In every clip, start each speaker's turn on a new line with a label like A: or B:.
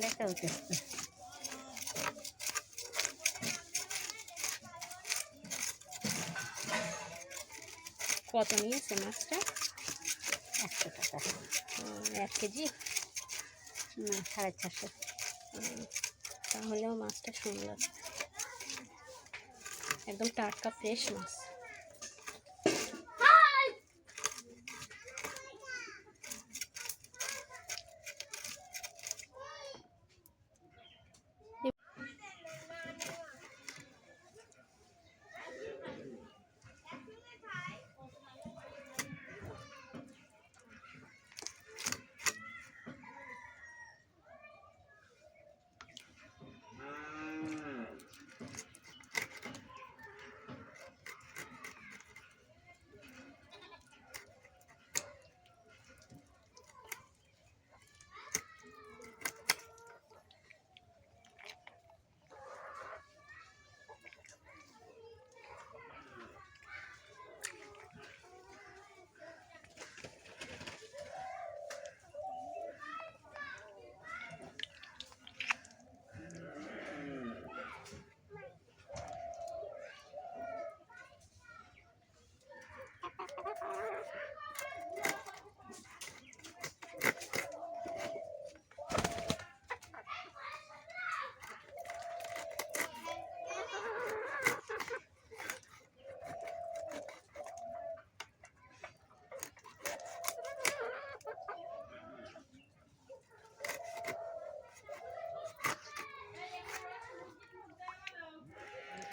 A: লেখা উঠেছে
B: কত নিয়েছে মাছটা?
A: একশো টাকা।
B: এক কেজি?
A: না সাড়ে চারশো।
B: তাহলেও মাছটা সুন্দর। একদম টাটকা ফ্রেশ মাছ।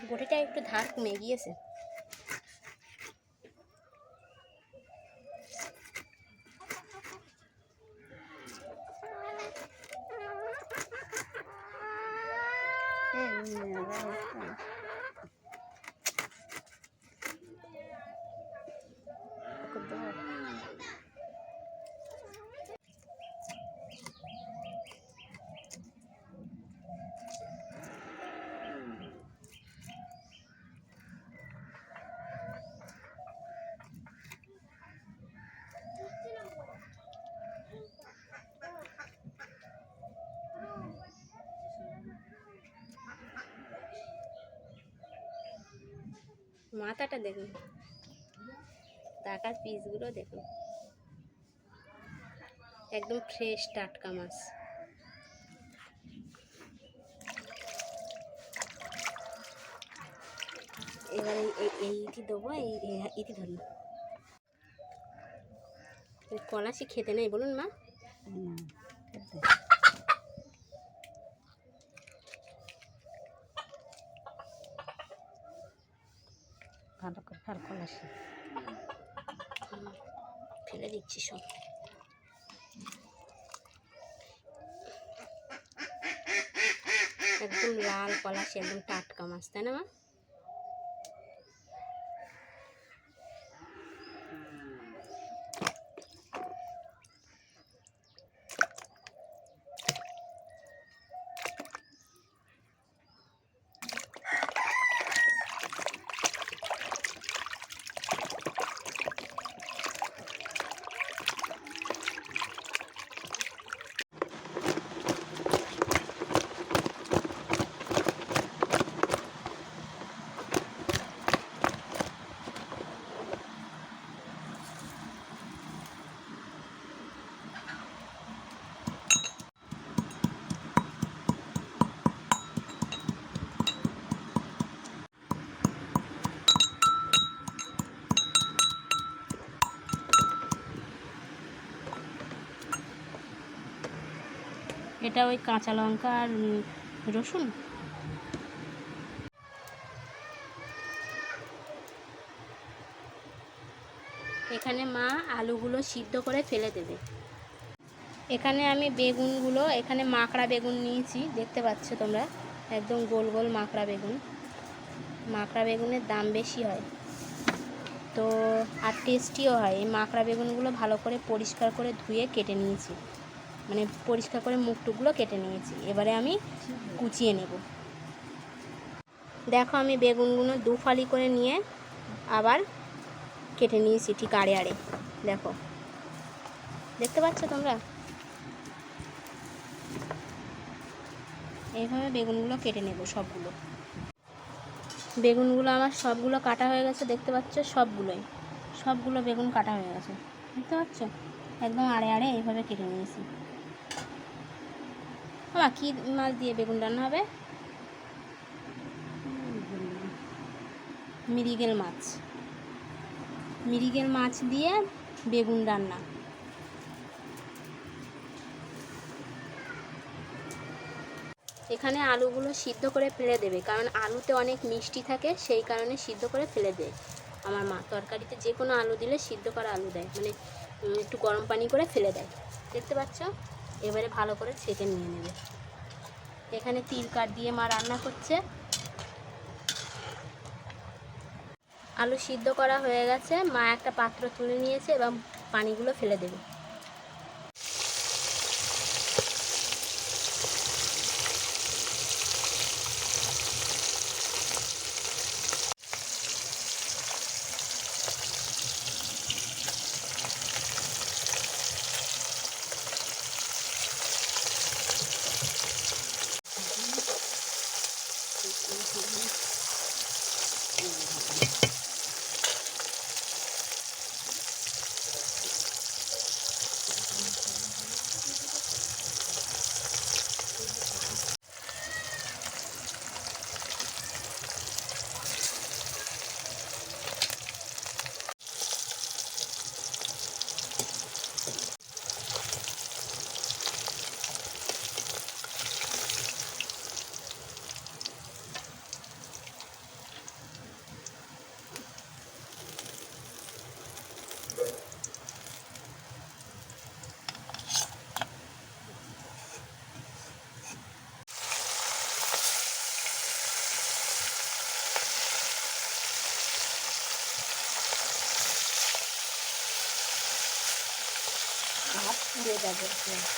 B: বটিটা একটু ধার কমে গিয়েছে
A: হ্যাঁ নিয়ে যাব একটা। ওকে দাও।
B: মাথাটা দেখুন। টাকার পিসগুলো দেখুন। একদম ফ্রেশ টাটকা মাছ। এবারে এই ইটি দেবো, এই ইটি ধরুন। এই কলাশি খেতে নেই, বলুন মা
A: হুম, খেতে। ভালো করে ফার কলাসি
B: ফেলে দিচ্ছি সব। একদম লাল কলাশি একদম টাটকা মাছ তাই না মা? এটা ওই কাঁচা লঙ্কা আর রসুন। এখানে মা আলুগুলো সিদ্ধ করে ফেলে দেবে। এখানে আমি বেগুনগুলো, এখানে মাকড়া বেগুন নিয়েছি, দেখতে পাচ্ছ তোমরা? একদম গোল গোল মাকড়া বেগুন। মাকড়া বেগুনের দাম বেশি হয়। তো, আর টেস্টিও হয়। এই মাকড়া বেগুনগুলো ভালো করে পরিষ্কার করে ধুয়ে কেটে নিয়েছি। মানে পরিষ্কার করে মুখ টুকগুলো কেটে নিয়েছি। এবারে আমি কুচিয়ে নেব। দেখো আমি বেগুনগুলো দু ফালি করে নিয়ে আবার কেটে নিয়েছি ঠিক আড়ে আড়ে। দেখো। দেখতে পাচ্ছ তোমরা? এইভাবে বেগুনগুলো কেটে নেব সবগুলো। বেগুনগুলো আমার সবগুলো কাটা হয়ে গেছে, দেখতে পাচ্ছ? সবগুলোই। সবগুলো বেগুন কাটা হয়ে গেছে। দেখতে পাচ্ছ? একদম আড়ে আড়ে এইভাবে কেটে নিয়েছি। বাবা কী মাছ দিয়ে বেগুন রান্না হবে? মিরিগেল মাছ। মিরিগেল মাছ দিয়ে বেগুন রান্না। এখানে আলুগুলো সিদ্ধ করে ফেলে দেবে, কারণ আলুতে অনেক মিষ্টি থাকে, সেই কারণে সিদ্ধ করে ফেলে দেয়। আমার মা তরকারিতে যে কোনো আলু দিলে সিদ্ধ করা আলু দেয় মানে একটু গরম পানি করে ফেলে দেয়। দেখতে পাচ্ছ? এবারে ভালো করে ছেঁকে নিয়ে নেবে। এখানে তিল কাঠ দিয়ে মা রান্না করছে। আলু সিদ্ধ করা হয়ে গেছে। মা একটা পাত্র তুলে নিয়েছে এবং পানিগুলো ফেলে দেবে। পুড়ে যাবে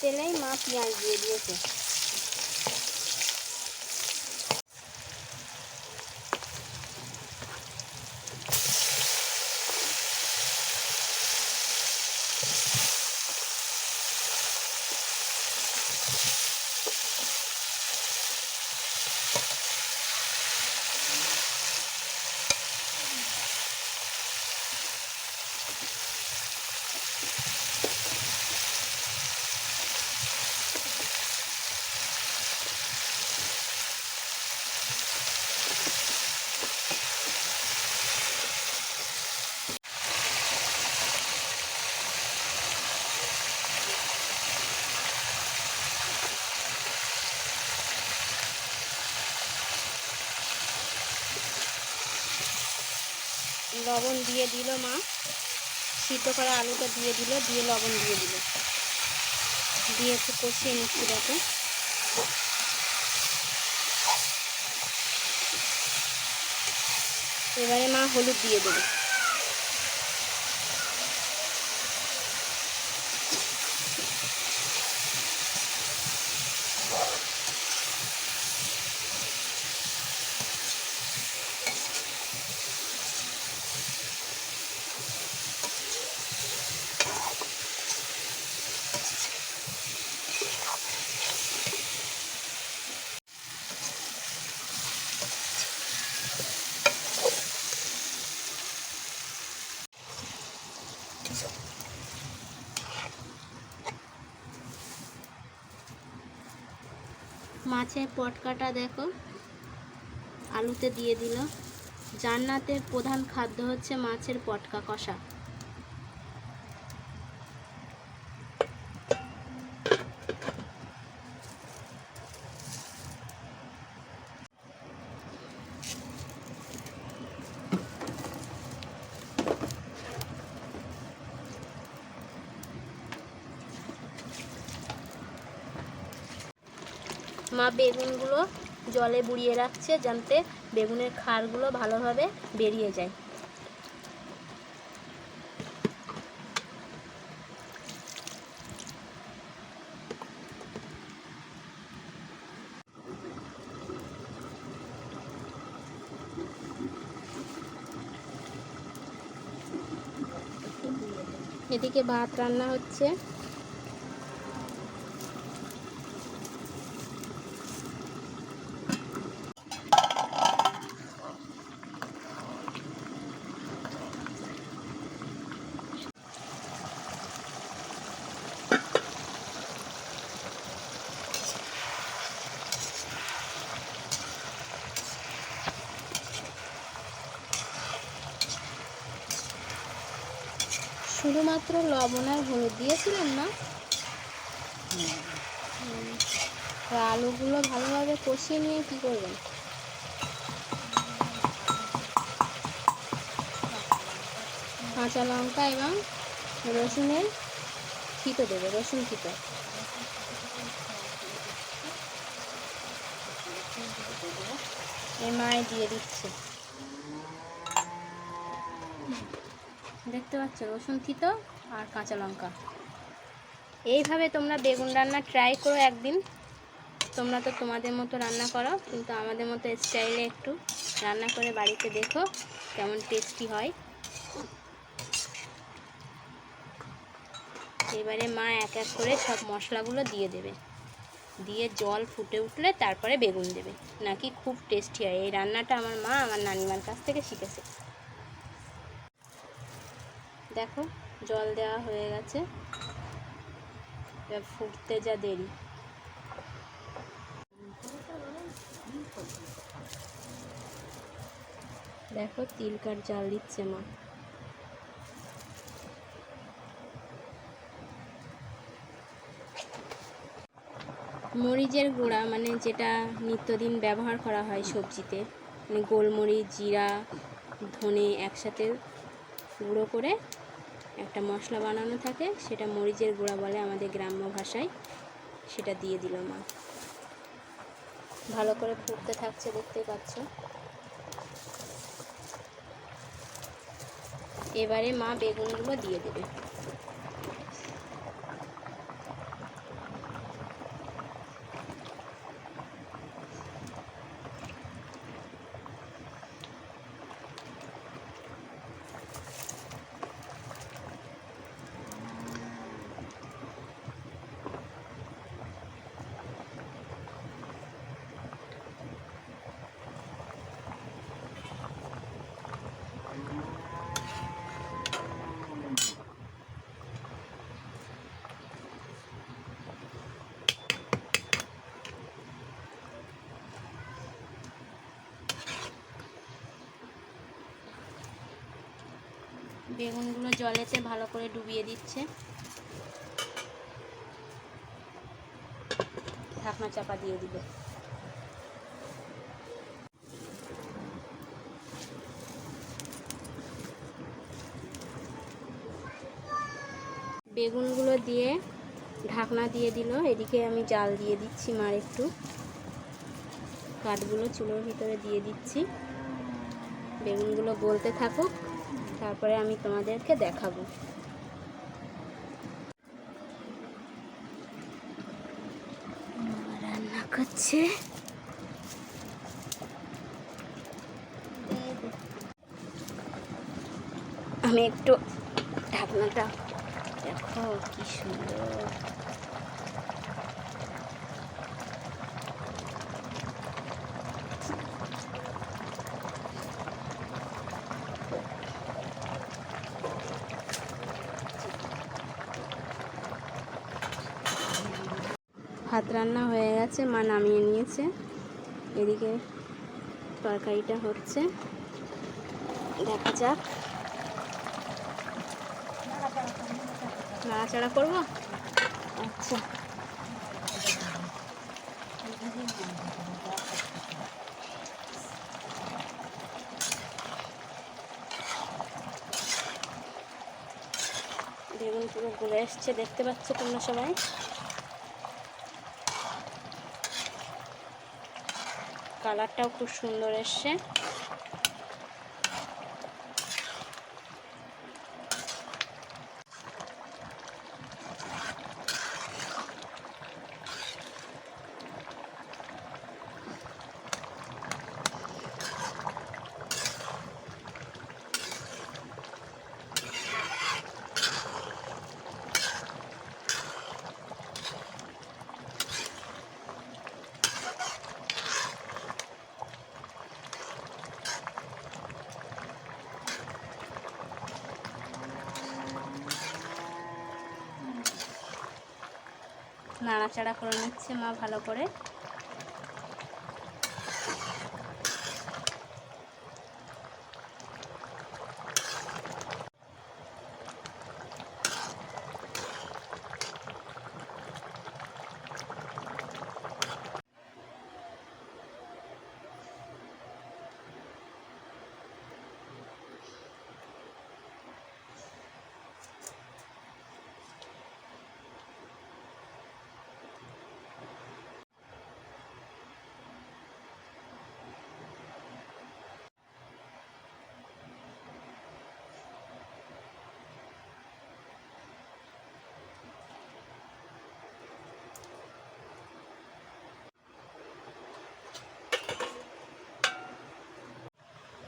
B: তেলেই মা পেঁয়াজ দিয়ে লবণ দিয়ে দিল মা। সিদ্ধ করা আলুটা দিয়ে দিল, দিয়ে লবণ দিয়ে দিল। দিয়ে একটু কষিয়ে নিচ্ছি, দেখো। এবারে মা হলুদ দিয়ে দেবে। মাছের পটকাটা দেখো। আলুতে দিয়ে দিল। জান্নাতের প্রধান খাদ্য হচ্ছে মাছের পটকা কষা। মা বেগুনগুলো জলে বুড়িয়ে রাখছে যাতে বেগুনের খারগুলো ভালোভাবে বেরিয়ে যায়। এদিকে ভাত রান্না হচ্ছে। শুধুমাত্র লবণ আর হলুদ দিয়েছিলেন না। আলুগুলো ভালোভাবে কষিয়ে নিয়ে কি করবেন? কাঁচা লঙ্কা এবং রসুনের ফিতো দেবে, রসুন থিতো এমআই দিয়ে দিচ্ছে। দেখতে পাচ্ছ, রসুন থিতো আর কাঁচা লঙ্কা। এইভাবে তোমরা বেগুন রান্না ট্রাই করো একদিন। তোমরা তো তোমাদের মতো রান্না করো, কিন্তু আমাদের মতো স্টাইলে একটু রান্না করে বাড়িতে দেখো কেমন টেস্টি হয়। এবারে মা এক এক করে সব মশলাগুলো দিয়ে দেবে। দিয়ে জল ফুটে উঠলে তারপরে বেগুন দেবে। নাকি খুব টেস্টি হয়। এই রান্নাটা আমার মা আমার নানিমার কাছ থেকে শিখেছে। দেখো, জল দেওয়া হয়ে গেছে। ফুটতে যা দেরি। দেখো, তিলকার জাল দিচ্ছে মা। মরিচের গুঁড়া মানে যেটা নিত্যদিন ব্যবহার করা হয় সবজিতে মানে গোলমরিচ, জিরা, ধনে একসাথে গুঁড়ো করে একটা মশলা বানানো থাকে, সেটা মরিচের গুঁড়া বলে আমাদের গ্রাম্য ভাষায়। সেটা দিয়ে দিল মা। ভালো করে ফুটতে থাকছে, দেখতেই পাচ্ছ। এবারে মা বেগুনগুলো দিয়ে দেবে। বেগুনগুলো জলেতে ভালো করে ডুবিয়ে দিচ্ছে। ঢাকনা চাপা দিয়ে দিল বেগুনগুলো দিয়ে ঢাকনা দিয়ে দিল। এদিকে আমি জাল দিয়ে দিচ্ছি মার একটু। কাঠগুলো চুলোর ভিতরে দিয়ে দিচ্ছি। বেগুনগুলো গলতে থাকুক। তারপরে আমি তোমাদেরকে দেখাবো। রান্না করছে। আমি একটু ঢাকনাটা দেখো কি সুন্দর ভাত রান্না হয়ে গেছে, মা নামিয়ে নিয়েছে। এদিকে তরকারিটা হচ্ছে। দেখা যাক। নাড়াচাড়া করব? আচ্ছা। বেগুন পুরো গলে এসছে, দেখতে পাচ্ছ তোমরা সবাই? কালারটাও খুব সুন্দর এসছে। নাড়াচাড়া করে নিচ্ছে মা ভালো করে।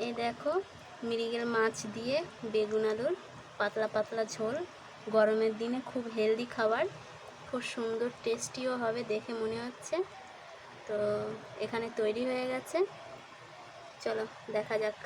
B: এই দেখো, মৃগেল মাছ দিয়ে বেগুন আলুর পাতলা পাতলা ঝোল। গরমের দিনে খুব হেলদি খাবার, খুব সুন্দর টেস্টিও হবে দেখে মনে হচ্ছে। তো এখানে তৈরি হয়ে গেছে। চলো দেখা যাক।